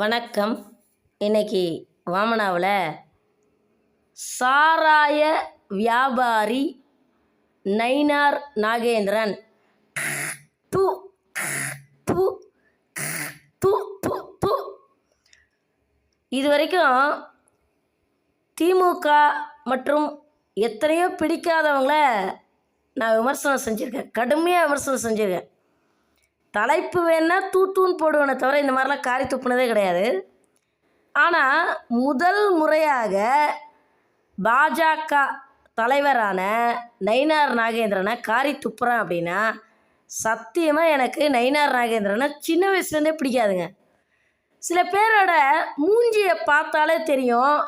வணக்கம். இன்னைக்கு வாமனாவில் சாராய வியாபாரி நைனார் நாகேந்திரன். து து து து து. இது வரைக்கும் திமுக மற்றும் எத்தனையோ பிடிக்காதவங்கள நான் விமர்சனம் செஞ்சுருக்கேன். கடுமையாக விமர்சனம் செஞ்சுருக்கேன். தலைப்பு வேணால் தூத்தூன் போடுவேனே தவிர இந்த மாதிரிலாம் காரி துப்புனதே கிடையாது. ஆனால் முதல் முறையாக பாஜக தலைவரான நயினார் நாகேந்திரனை காரி துப்புறேன் அப்படின்னா சத்தியமாக எனக்கு நயினார் நாகேந்திரனை சின்ன வயசுலேருந்தே பிடிக்காதுங்க. சில பேரோட மூஞ்சியை பார்த்தாலே தெரியும்.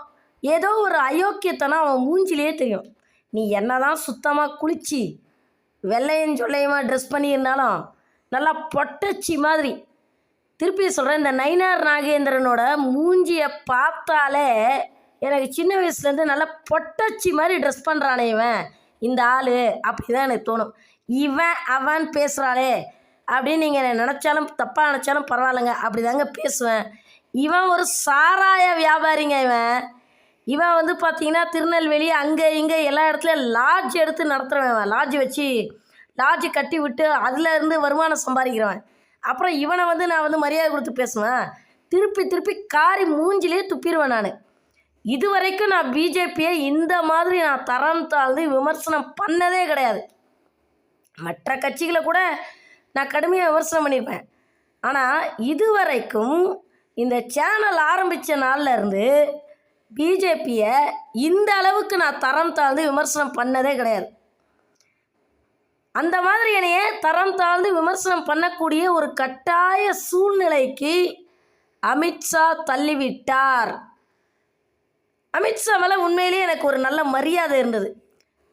ஏதோ ஒரு அயோக்கியத்தனம் அவன் மூஞ்சிலேயே தெரியும். நீ என்ன தான் சுத்தமாக குளித்து வெள்ளையும் சொல்லையுமா ட்ரெஸ் பண்ணியிருந்தாலும் நல்லா பொட்டச்சி மாதிரி. திருப்பி சொல்கிறேன் இந்த நயினார் நாகேந்திரனோட மூஞ்சியை பார்த்தாலே எனக்கு சின்ன வயசுலேருந்து நல்லா பொட்டச்சி மாதிரி ட்ரெஸ் பண்ணுறானே இவன். இந்த ஆள் அப்படி தான் எனக்கு தோணும். இவன் அவன் பேசுகிறாளே அப்படின்னு நீங்கள் நினச்சாலும் தப்பாக நினச்சாலும் பரவாயில்லைங்க அப்படி தாங்க பேசுவேன். இவன் ஒரு சாராய வியாபாரிங்க இவன். இவன் வந்து பார்த்தீங்கன்னா திருநெல்வேலி அங்கே இங்கே எல்லா இடத்துலையும் லாட்ஜ் எடுத்து நடத்துகிறவன் லாட்ஜ் வச்சு லாட்ஜ் கட்டி விட்டு அதில் இருந்து வருமானம் சம்பாதிக்கிறவன். அப்புறம் இவனை வந்து நான் வந்து மரியாதை கொடுத்து பேசுவேன். திருப்பி திருப்பி காரி மூஞ்சிலே துப்பிடுவேன் நான். இது வரைக்கும் நான் பிஜேபியை இந்த மாதிரி நான் தரம் தாழ்ந்து விமர்சனம் பண்ணதே கிடையாது. மற்ற கட்சிகளை கூட நான் கடுமையாக விமர்சனம் பண்ணியிருப்பேன் ஆனால் இதுவரைக்கும் இந்த சேனல் ஆரம்பித்த நாள்ல இருந்து பிஜேபியை இந்த அளவுக்கு நான் தரம் தாழ்ந்து விமர்சனம் பண்ணதே கிடையாது. அந்த மாதிரி என்னைய தரம் தாழ்ந்து விமர்சனம் பண்ணக்கூடிய ஒரு கட்டாய சூழ்நிலைக்கு அமித்ஷா தள்ளிவிட்டார். அமித்ஷா மேலே உண்மையிலேயே எனக்கு ஒரு நல்ல மரியாதை இருந்தது.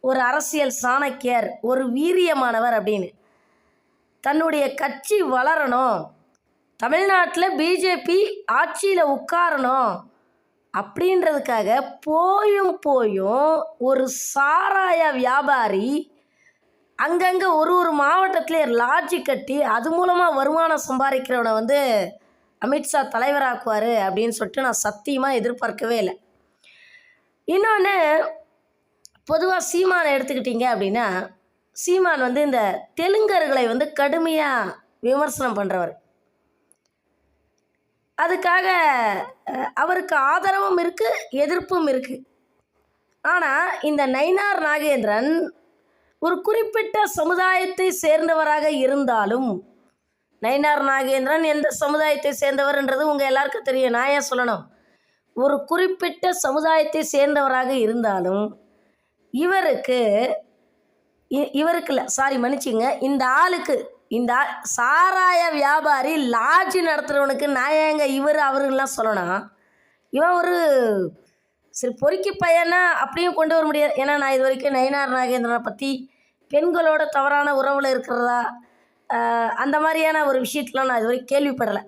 ஒரு அரசியல் சாணக்கியர் ஒரு வீரியமானவர் அப்படின்னு. தன்னுடைய கட்சி வளரணும். தமிழ்நாட்டில் பிஜேபி ஆட்சியில் உட்காரணும் அப்படின்றதுக்காக போயும் போயும் ஒரு சாராய வியாபாரி அங்கங்கே ஒரு ஒரு மாவட்டத்திலே லாட்ஜி கட்டி அது மூலமாக வருமானம் சம்பாதிக்கிறவனை வந்து அமித்ஷா தலைவராக்குவார் அப்படின்னு சொல்லிட்டு நான் சத்தியமாக எதிர்பார்க்கவே இல்லை. இன்னொன்று பொதுவாக சீமானை எடுத்துக்கிட்டீங்க அப்படின்னா சீமான் வந்து இந்த தெலுங்கர்களை வந்து கடுமையாக விமர்சனம் பண்ணுறவர் அதுக்காக அவருக்கு ஆதரவும் இருக்குது எதிர்ப்பும் இருக்குது ஆனால் இந்த நயினார் நாகேந்திரன் ஒரு குறிப்பிட்ட சமுதாயத்தை சேர்ந்தவராக இருந்தாலும் நயினார் நாகேந்திரன் எந்த சமுதாயத்தை சேர்ந்தவர்ன்றது உங்கள் எல்லாருக்கும் தெரியும். நான் ஏன் சொல்லணும்? ஒரு குறிப்பிட்ட சமுதாயத்தை சேர்ந்தவராக இருந்தாலும் இவருக்கு இ- இவருக்கு இல்லை சாரி மன்னிச்சிங்க. இந்த ஆளுக்கு இந்த ஆ- சாராய வியாபாரி லாட்ஜி நடத்துகிறவனுக்கு நான் ஏங்க இவர் அவருலாம் சொல்லணும்? இவன் ஒரு சரி பொறுக்கி பையனா அப்படியும் கொண்டு வர முடியாது. ஏன்னா நான் இது வரைக்கும் நயினார் நாகேந்திரனை பற்றி பெண்களோட தவறான உறவில் இருக்கிறதா? அந்த மாதிரியான ஒரு விஷயத்தெலாம் நான் இது வரைக்கும் கேள்விப்படலை.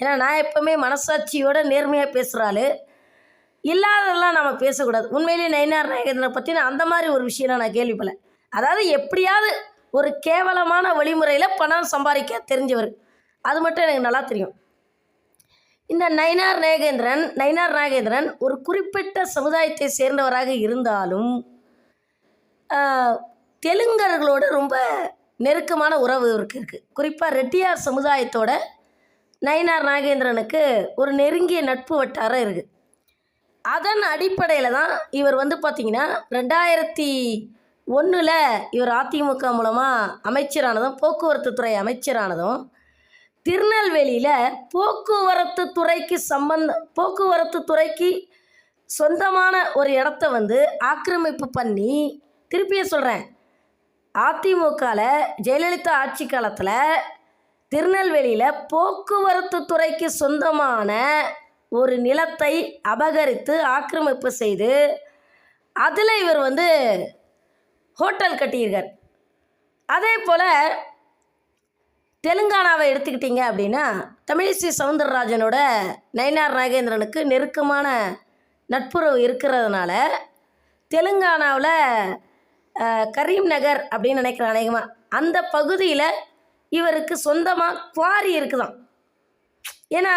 ஏன்னா நான் எப்போவுமே மனசாட்சியோட நேர்மையாக பேசுகிறாள் இல்லாததெல்லாம் நம்ம பேசக்கூடாது. உண்மையிலேயே நயினார் நாயகத்தினை பற்றின அந்த மாதிரி ஒரு விஷயம் நான் கேள்விப்படல. அதாவது எப்படியாவது ஒரு கேவலமான வழிமுறையில் பணம் சம்பாதிக்க தெரிஞ்சவர். அது மட்டும் எனக்கு நல்லா தெரியும். இந்த நயினார் நாகேந்திரன் நயினார் நாகேந்திரன் ஒரு குறிப்பிட்ட சமுதாயத்தை சேர்ந்தவராக இருந்தாலும் தெலுங்கர்களோட ரொம்ப நெருக்கமான உறவு இருக்குது குறிப்பாக ரெட்டியார் சமுதாயத்தோட நயினார் நாகேந்திரனுக்கு ஒரு நெருங்கிய நட்பு வட்டாரம் இருக்குது அதன் அடிப்படையில் தான் இவர் வந்து பார்த்திங்கன்னா ரெண்டாயிரத்தி ஒன்றில் இவர் அதிமுக மூலமாக அமைச்சரானதும் போக்குவரத்து துறை அமைச்சரானதும் திருநெல்வேலியில் போக்குவரத்து துறைக்கு சம்பந்த போக்குவரத்து துறைக்கு சொந்தமான ஒரு இடத்த வந்து ஆக்கிரமிப்பு பண்ணி திருப்பியும் சொல்கிறேன் அதிமுகவில் ஜெயலலிதா ஆட்சி காலத்தில் திருநெல்வேலியில் போக்குவரத்து துறைக்கு சொந்தமான ஒரு நிலத்தை அபகரித்து ஆக்கிரமிப்பு செய்து அதில் இவர் வந்து ஹோட்டல் கட்டியிருக்கார். அதே போல் தெலுங்கானாவை எடுத்துக்கிட்டிங்க அப்படின்னா தமிழிசை சவுந்தரராஜனோட நயினார் நாகேந்திரனுக்கு நெருக்கமான நட்புறவு இருக்கிறதுனால தெலுங்கானாவில் கரீம் நகர் அப்படின்னு நினைக்கிறேன் அநேகமாக அந்த பகுதியில் இவருக்கு சொந்தமாக குவாரி இருக்குதாம். ஏன்னா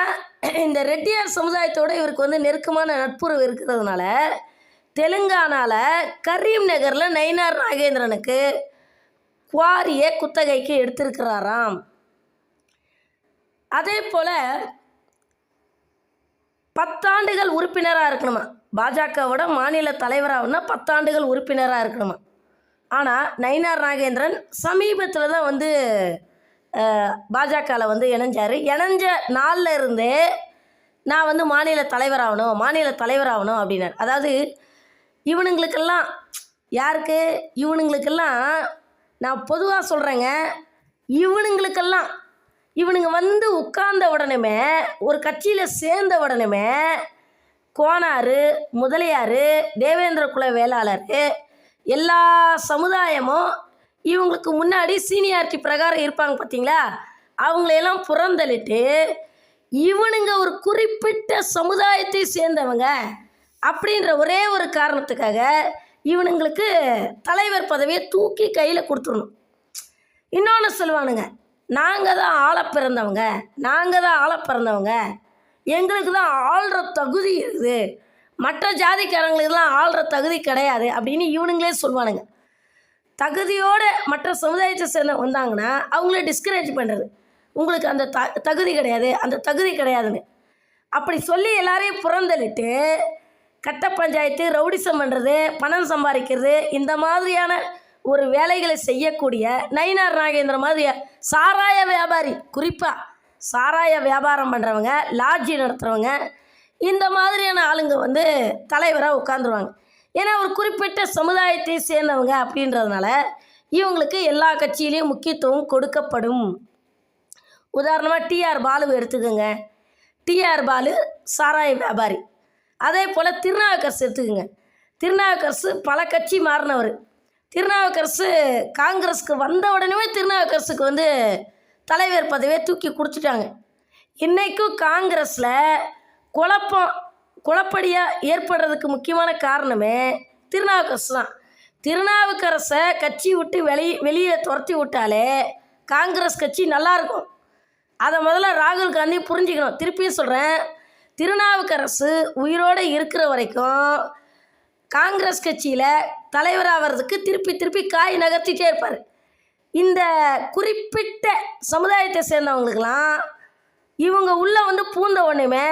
இந்த ரெட்டியார் சமுதாயத்தோட இவருக்கு வந்து நெருக்கமான நட்புறவு இருக்கிறதுனால தெலுங்கானாவில் கரீம் நகரில் நயினார் நாகேந்திரனுக்கு குவாரியை குத்தகைக்கு எடுத்திருக்கிறாராம். அதே போல் பத்தாண்டுகள் உறுப்பினராக இருக்கணுமா? பாஜகவோட மாநில தலைவராகனா பத்தாண்டுகள் உறுப்பினராக இருக்கணுமா? ஆனால் நயினார் நாகேந்திரன் சமீபத்தில் தான் வந்து பாஜகவில் வந்து இணைஞ்சார். இணைஞ்ச நாளில் இருந்தே நான் வந்து மாநில தலைவராகணும் மாநில தலைவராகணும் அப்படின்னார். அதாவது இவனுங்களுக்கெல்லாம் யாருக்கு? இவனுங்களுக்கெல்லாம் நான் பொதுவாக சொல்கிறேங்க இவனுங்களுக்கெல்லாம் இவனுங்க வந்து உட்கார்ந்த உடனேமே ஒரு கட்சியில் சேர்ந்த உடனேமே கோனார் முதலியார் தேவேந்திர குல வேளாளர் எல்லா சமுதாயமும் இவங்களுக்கு முன்னாடி சீனியாரிட்டி பிரகாரம் இருப்பாங்க பார்த்தீங்களா? அவங்களையெல்லாம் புறந்தள்ளிட்டு இவனுங்க ஒரு குறிப்பிட்ட சமுதாயத்தை சேர்ந்தவங்க அப்படின்ற ஒரே ஒரு காரணத்துக்காக இவனுங்களுக்கு தலைவர் பதவியை தூக்கி கையில் கொடுத்துடணும். இன்னொன்று சொல்லுவானுங்க நாங்கள் தான் ஆள பிறந்தவங்க நாங்கள் தான் ஆள பிறந்தவங்க. எங்களுக்கு தான் ஆள்ற தகுதி இருக்குது. மற்ற ஜாதிக்காரங்களுக்கெல்லாம் ஆள்ற தகுதி கிடையாது அப்படின்னு இவனுங்களே சொல்லுவானுங்க தகுதியோடு மற்ற சமுதாயத்தை சேர்ந்த வந்தாங்கன்னா அவங்கள டிஸ்கரேஜ் பண்ணுறது உங்களுக்கு அந்த த தகுதி கிடையாது அந்த தகுதி கிடையாதுன்னு. அப்படி சொல்லி எல்லாரையும் புறந்தளிட்டு கட்ட பஞ்சாயத்து ரவுடிசம் பண்ணுறது பணம் சம்பாதிக்கிறது இந்த மாதிரியான ஒரு வேலைகளை செய்யக்கூடிய நயினார் நாகேந்திர மாதிரி சாராய வியாபாரி குறிப்பாக சாராய வியாபாரம் பண்ணுறவங்க லாட்ஜி நடத்துகிறவங்க இந்த மாதிரியான ஆளுங்க வந்து தலைவராக உட்காந்துருவாங்க ஏன்னா ஒரு குறிப்பிட்ட சமுதாயத்தை சேர்ந்தவங்க அப்படின்றதுனால இவங்களுக்கு எல்லா கட்சியிலையும் முக்கியத்துவம் கொடுக்கப்படும். உதாரணமாக டிஆர் பாலு எடுத்துக்கோங்க. டிஆர் பாலு சாராய வியாபாரி. அதே போல் திருநாவுக்கரசு எடுத்துக்கோங்க. திருநாவுக்கரசு பல கட்சி மாறினவர். திருநாவுக்கரசு காங்கிரஸுக்கு வந்த உடனே திருநாவுக்கரசுக்கு வந்து தலைவர் பதவியை தூக்கி கொடுத்துட்டாங்க இன்றைக்கும் காங்கிரஸில் குழப்பம் குழப்படியாக ஏற்படுறதுக்கு முக்கியமான காரணமே திருநாவுக்கரசு தான் திருநாவுக்கரசை கட்சி விட்டு வெளி வெளியே துரத்தி விட்டாலே காங்கிரஸ் கட்சி நல்லாயிருக்கும். அதை முதல்ல ராகுல் காந்தி புரிஞ்சுக்கணும். திருப்பியும் சொல்கிறேன் திருநாவுக்கரசு உயிரோடு இருக்கிற வரைக்கும் காங்கிரஸ் கட்சியில் தலைவராகிறதுக்கு திருப்பி திருப்பி காய் நகர்த்திட்டே இருப்பார். இந்த குறிப்பிட்ட சமுதாயத்தை சேர்ந்தவங்களுக்கெல்லாம் இவங்க உள்ளே வந்து பூந்த உடனேமே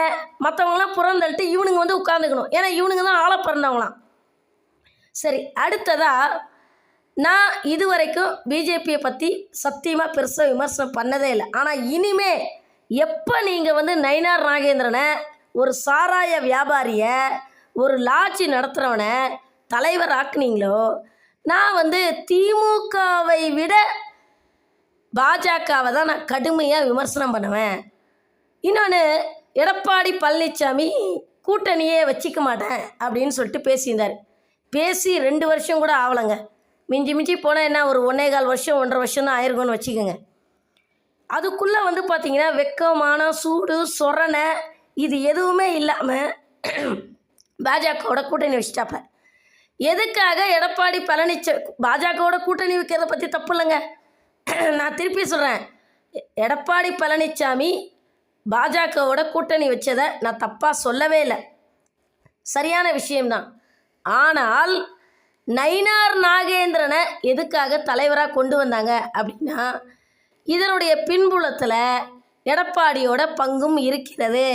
மற்றவங்களாம் புறந்தள்ளிட்டு இவனுங்க வந்து உட்காந்துக்கணும் ஏன்னா இவனுங்க தான் ஆளை பிறந்தவங்களாம். சரி அடுத்ததாக நான் இது வரைக்கும் பிஜேபியை பற்றி சத்தியமாக பெருசாக விமர்சனம் பண்ணதே இல்லை. ஆனால் இனிமே எப்போ நீங்கள் வந்து நயினார் நாகேந்திரனை ஒரு சாராய வியாபாரியை ஒரு லாட்ஜி நடத்துகிறவனை தலைவர் ஆக்குனீங்களோ நான் வந்து திமுகவை விட பாஜகவை தான் நான் கடுமையாக விமர்சனம் பண்ணுவேன். இன்னொன்று எடப்பாடி பழனிசாமி கூட்டணியே வச்சிக்க மாட்டேன் அப்படின்னு சொல்லிட்டு பேசியிருந்தார். பேசி ரெண்டு வருஷம் கூட ஆகலைங்க மிஞ்சி மிஞ்சி போனால் என்ன ஒரு ஒன்றே கால் வருஷம் ஒன்றரை வருஷம் தான் ஆயிருக்கும்னு வச்சுக்கோங்க. அதுக்குள்ளே வந்து பார்த்திங்கன்னா வெக்கமான சூடு சொரணை இது எதுவுமே இல்லாமல் பாஜகவோட கூட்டணி வச்சுட்டாப்ப எதுக்காக எடப்பாடி பழனிச்ச பாஜகவோட கூட்டணி வைக்கிறத பற்றி தப்பு இல்லைங்க. நான் திருப்பி சொல்கிறேன் எடப்பாடி பழனிசாமி பாஜகவோட கூட்டணி வச்சதை நான் தப்பாக சொல்லவே இல்லை. சரியான விஷயம்தான். ஆனால் நயினார் நாகேந்திரனை எதுக்காக தலைவராக கொண்டு வந்தாங்க அப்படின்னா இதனுடைய பின்புலத்தில் எடப்பாடியோட பங்கும் இருக்கிறது.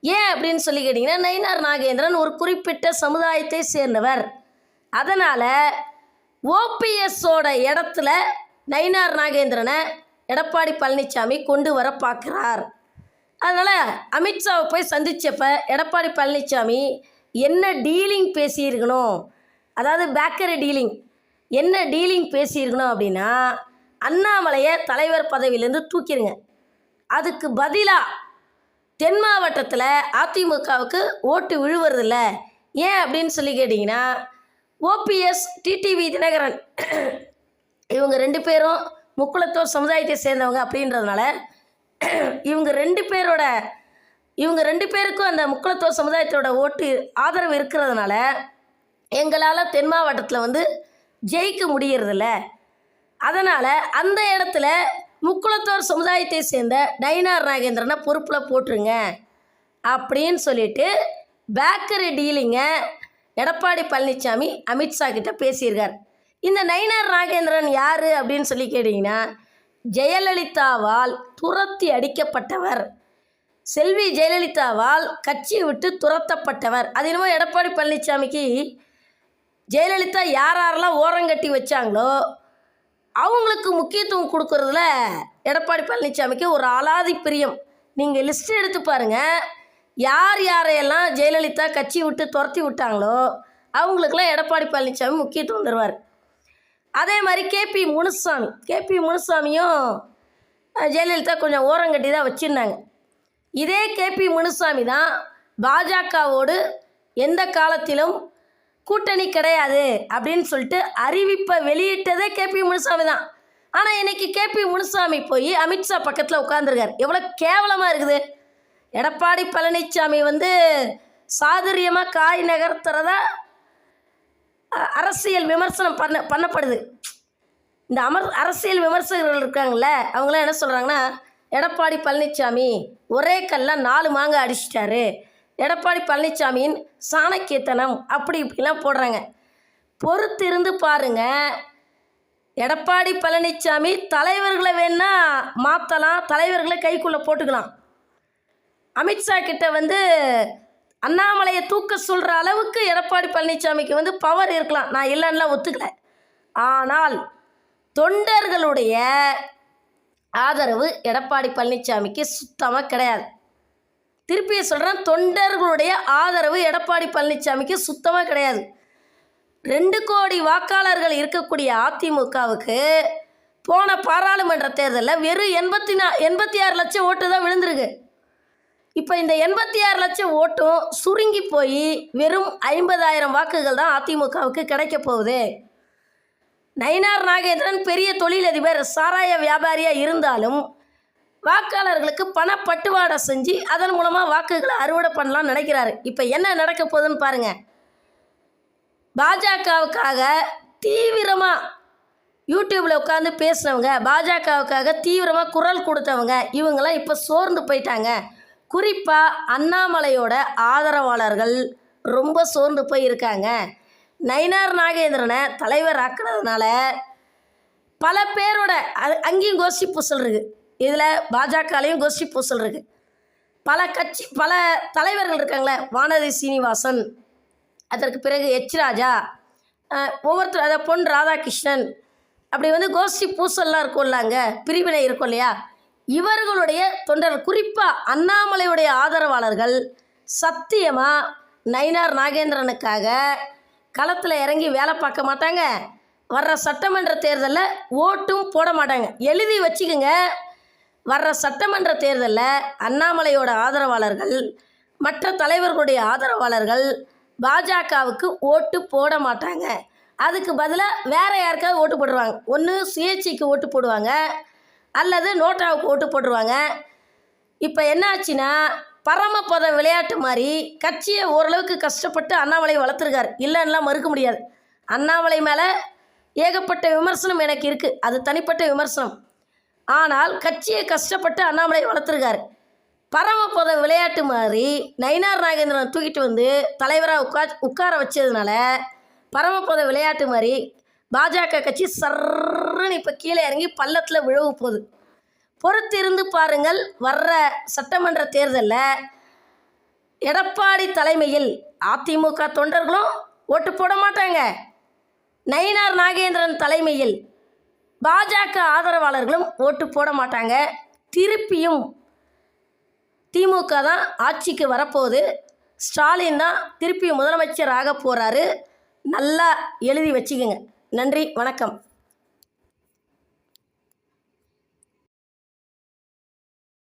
ஏன் அப்படின்னு சொல்லி கேட்டிங்கன்னா நயினார் நாகேந்திரன் ஒரு குறிப்பிட்ட சமுதாயத்தை சேர்ந்தவர். அதனால் ஓபிஎஸோட இடத்துல நயினார் நாகேந்திரனை எடப்பாடி பழனிசாமி கொண்டு வர பார்க்குறார். அதனால் அமித்ஷாவை போய் சந்தித்தப்ப எடப்பாடி பழனிசாமி என்ன டீலிங் பேசியிருக்கணும்? அதாவது பேக்கரி டீலிங். என்ன டீலிங் பேசியிருக்கணும் அப்படின்னா அண்ணாமலையை தலைவர் பதவியிலேருந்து தூக்கிடுங்க அதுக்கு பதிலாக தென் மாவட்டத்தில் அதிமுகவுக்கு ஓட்டு விழுவுறதில்ல. ஏன் அப்படின்னு சொல்லி கேட்டிங்கன்னா ஓபிஎஸ் டிடிவி தினகரன் இவங்க ரெண்டு பேரும் முக்குளத்தோர் சமுதாயத்தை சேர்ந்தவங்க அப்படின்றதுனால இவங்க ரெண்டு பேரோட இவங்க ரெண்டு பேருக்கும் அந்த முக்குளத்தோர் சமுதாயத்தோட ஓட்டு ஆதரவு இருக்கிறதுனால எங்களால் தென் மாவட்டத்தில் வந்து ஜெயிக்க முடியறதில்ல. அதனால் அந்த இடத்துல முக்குளத்தோர் சமுதாயத்தை சேர்ந்த டைனார் நாகேந்திரனை பொறுப்பில் போட்டுருங்க அப்படின்னு சொல்லிட்டு பேக்கரி டீலிங்கை எடப்பாடி பழனிசாமி அமித்ஷா கிட்ட பேசியிருக்கார். இந்த நயினார் நாகேந்திரன் யார் அப்படின்னு சொல்லி கேட்டிங்கன்னா ஜெயலலிதாவால் துரத்தி அடிக்கப்பட்டவர். செல்வி ஜெயலலிதாவால் கட்சியை விட்டு துரத்தப்பட்டவர். அது என்னமோ எடப்பாடி பழனிசாமிக்கு ஜெயலலிதா யார் யாரெல்லாம் ஓரங்கட்டி வச்சாங்களோ அவங்களுக்கு முக்கியத்துவம் கொடுக்கறதுல எடப்பாடி பழனிசாமிக்கு ஒரு அலாதி பிரியம். நீங்கள் லிஸ்ட் எடுத்து பாருங்கள் யார் யாரையெல்லாம் ஜெயலலிதா கட்சி விட்டு துரத்தி விட்டாங்களோ அவங்களுக்கெல்லாம் எடப்பாடி பழனிசாமி முக்கியத்துவம் தருவார். அதே மாதிரி கேபி முனுசாமி. கேபி முனுசாமியும் ஜெயலலிதா கொஞ்சம் ஓரங்கட்டி தான் வச்சுருந்தாங்க. இதே கேபி முனுசாமி தான் பாஜகவோடு எந்த காலத்திலும் கூட்டணி கிடையாது அப்படின்னு சொல்லிட்டு அறிவிப்பை வெளியிட்டதே கேபி முனுசாமி தான். ஆனால் இன்னைக்கு கேபி முனுசாமி போய் அமித்ஷா பக்கத்தில் உட்காந்துருக்கார் எவ்வளோ கேவலமாக இருக்குது. எடப்பாடி பழனிசாமி வந்து சாதுரியமாக காய் நகர்த்துறதா அரசியல் விமர்சனம் பண்ண பண்ணப்படுது. இந்த அமர் அரசியல் விமர்சகர்கள் இருக்காங்கள்ல அவங்களாம் என்ன சொல்கிறாங்கன்னா எடப்பாடி பழனிசாமி ஒரே கல்ல நாலு மாங்க அடிச்சிட்டாரு. எடப்பாடி பழனிசாமியின் சாணக்கியத்தனம் அப்படி இப்படிலாம் போடுறாங்க. பொறுத்து இருந்து பாருங்க எடப்பாடி பழனிசாமி தலைவர்களை வேணா மாற்றலாம் தலைவர்களை கைக்குள்ளே போட்டுக்கலாம். அமித்ஷா கிட்ட வந்து அண்ணாமலையை தூக்க சொல்கிற அளவுக்கு எடப்பாடி பழனிசாமிக்கு வந்து பவர் இருக்கலாம். நான் இல்லைன்னுலாம் ஒத்துக்கல. ஆனால் தொண்டர்களுடைய ஆதரவு எடப்பாடி பழனிசாமிக்கு சுத்தமாக கிடையாது. திருப்பி சொல்கிறேன் தொண்டர்களுடைய ஆதரவு எடப்பாடி பழனிசாமிக்கு சுத்தமாக கிடையாது. ரெண்டு கோடி வாக்காளர்கள் இருக்கக்கூடிய அதிமுகவுக்கு போன பாராளுமன்ற தேர்தலில் வெறும் எண்பத்தி நா எண்பத்தி ஆறு லட்சம் ஓட்டு தான் விழுந்திருக்கு. இப்போ இந்த எண்பத்தி ஆறு லட்சம் ஓட்டும் சுருங்கி போய் வெறும் ஐம்பதாயிரம் வாக்குகள் தான் அதிமுகவுக்கு கிடைக்க போகுது. நயினார் நாகேந்திரன் பெரிய தொழிலதிபர் சாராய வியாபாரியாக இருந்தாலும் வாக்காளர்களுக்கு பணப்பட்டுவாடை செஞ்சு அதன் மூலமாக வாக்குகளை அறுவடை பண்ணலாம்னு நினைக்கிறாரு. இப்போ என்ன நடக்க போகுதுன்னு பாருங்கள் பாஜகவுக்காக தீவிரமாக யூடியூப்பில் உட்காந்து பேசினவங்க பாஜகவுக்காக தீவிரமாக குரல் கொடுத்தவங்க இவங்கெல்லாம் இப்போ சோர்ந்து போயிட்டாங்க. குறிப்பாக அண்ணாமலையோட ஆதரவாளர்கள் ரொம்ப சோர்ந்து போய் இருக்காங்க நயினார் நாகேந்திரனை தலைவர் ஆக்கினதுனால பல பேரோட அது அங்கேயும் கோஷ்டி பூசல் இருக்குது இதில் பாஜகலையும் கோஷ்டி பூசல் இருக்குது பல கட்சி பல தலைவர்கள் இருக்காங்களே வானதி சீனிவாசன் அதற்கு பிறகு எச் ராஜா ஒவ்வொருத்தர் அதை பொன் ராதாகிருஷ்ணன் அப்படி வந்து கோஷ்டி பூசல்லாம் இருக்கும்ல அங்கே பிரிவினை இருக்கும் இல்லையா? இவர்களுடைய தொண்டர்கள் குறிப்பாக அண்ணாமலையுடைய ஆதரவாளர்கள் சத்தியமாக நயினார் நாகேந்திரனுக்காக களத்தில் இறங்கி வேலை பார்க்க மாட்டாங்க. வர்ற சட்டமன்ற தேர்தலில் ஓட்டும் போட மாட்டாங்க. எழுதி வச்சுக்கோங்க. வர்ற சட்டமன்ற தேர்தலில் அண்ணாமலையோட ஆதரவாளர்கள் மற்ற தலைவர்களுடைய ஆதரவாளர்கள் பாஜகவுக்கு ஓட்டு போட மாட்டாங்க. அதுக்கு பதிலாக வேற யாருக்காவது ஓட்டு போடுவாங்க ஒன்று சுயேட்சைக்கு ஓட்டு போடுவாங்க. அல்லது நோட்டாவுக்கு ஓட்டு போட்டுருவாங்க. இப்போ என்னாச்சுன்னா பரமபத விளையாட்டு மாதிரி கட்சியை ஓரளவுக்கு கஷ்டப்பட்டு அண்ணாமலை வளர்த்துருக்காரு. இல்லைன்னுலாம் மறுக்க முடியாது. அண்ணாமலை மேலே ஏகப்பட்ட விமர்சனம் எனக்கு இருக்குது அது தனிப்பட்ட விமர்சனம். ஆனால் கட்சியை கஷ்டப்பட்டு அண்ணாமலை வளர்த்துருக்காரு. பரமபத விளையாட்டு மாதிரி நயினார் நாகேந்திரன் தூக்கிட்டு வந்து தலைவராக உட்கா உட்கார வச்சதுனால பரமபத விளையாட்டு மாதிரி பாஜக கட்சி சர்ன்னு இப்போ கீழே இறங்கி பள்ளத்தில் விழவு போகுது. பொறுத்திருந்து பாருங்கள் வர்ற சட்டமன்ற தேர்தலில் எடப்பாடி தலைமையில் அதிமுக தொண்டர்களும் ஓட்டு போட மாட்டாங்க. நயினார் நாகேந்திரன் தலைமையில் பாஜக ஆதரவாளர்களும் ஓட்டு போட மாட்டாங்க. திருப்பியும் திமுக தான் ஆட்சிக்கு வரப்போகுது. ஸ்டாலின் தான் திருப்பி முதலமைச்சர் ஆக போகிறாரு நல்லா எழுதி வச்சுக்கோங்க. நன்றி வணக்கம்.